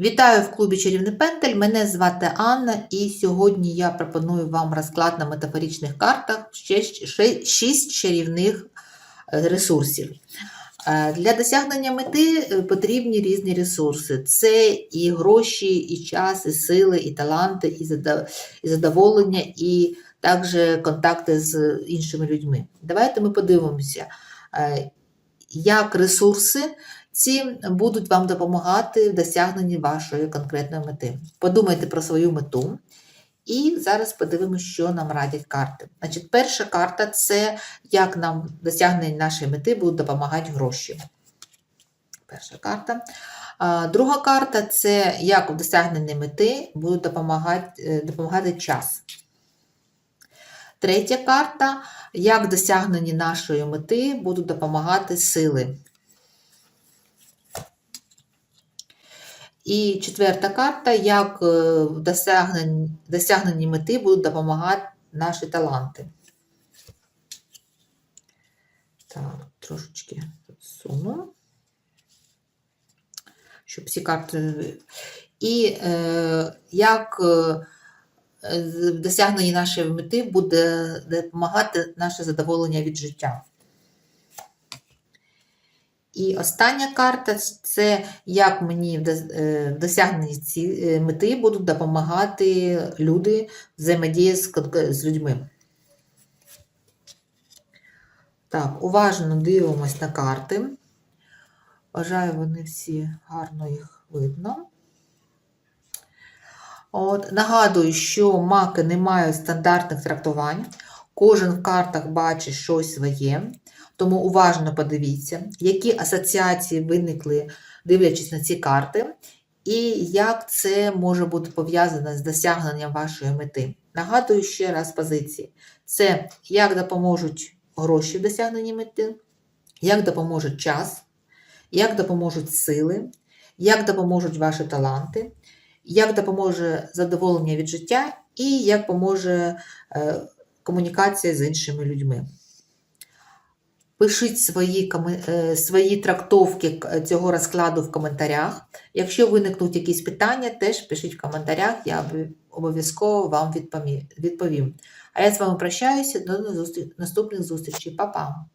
Вітаю в клубі Чарівний Пентель. Мене звати Анна, і сьогодні я пропоную вам розклад на метафоричних картах ще 6 чарівних е, ресурсів. Е, Для досягнення мети е, потрібні різні ресурси: це і гроші, і час, і сили, і таланти, і задоволення, і також контакти з іншими людьми. Давайте ми подивимося, як ресурси ці будуть вам допомагати в досягненні вашої конкретної мети. Подумайте про свою мету. І зараз подивимося, що нам радять карти. Значить, перша карта це як нам в досягненні нашої мети будуть допомагати гроші. Перша карта. Друга карта це як в досягненні мети будуть допомагати, е, допомагати час. Третя карта як в досягненні нашої мети будуть допомагати сили. І четверта карта, як е, в досягненні, досягненні мети будуть допомагати наші таланти. Так, трошечки підсуну, щоб всі карти. І е, як е, в досягненні нашої мети буде допомагати наше задоволення від життя. І остання карта це як мені в е, досягненні цієї мети будуть допомагати люди взаємодії з, людьми. Так, уважно дивимось на карти. Вважаю, вони всі гарно їх видно. От, нагадую, що маки не мають стандартних трактувань. Кожен в картах бачить щось своє. Тому уважно подивіться, які асоціації виникли, дивлячись на ці карти, і як це може бути пов'язане з досягненням вашої мети. Нагадую ще раз позиції: це як допоможуть гроші в досягненні мети, як допоможе час, як допоможуть сили, як допоможуть ваші таланти, як допоможе задоволення від життя і як поможе е, комунікація з іншими людьми. Пишіть свої, е, свої трактовки цього розкладу в коментарях. Якщо виникнуть якісь питання, теж пишіть в коментарях, я обов'язково вам відповім. А я з вами прощаюся до наступних зустрічей. Па-па!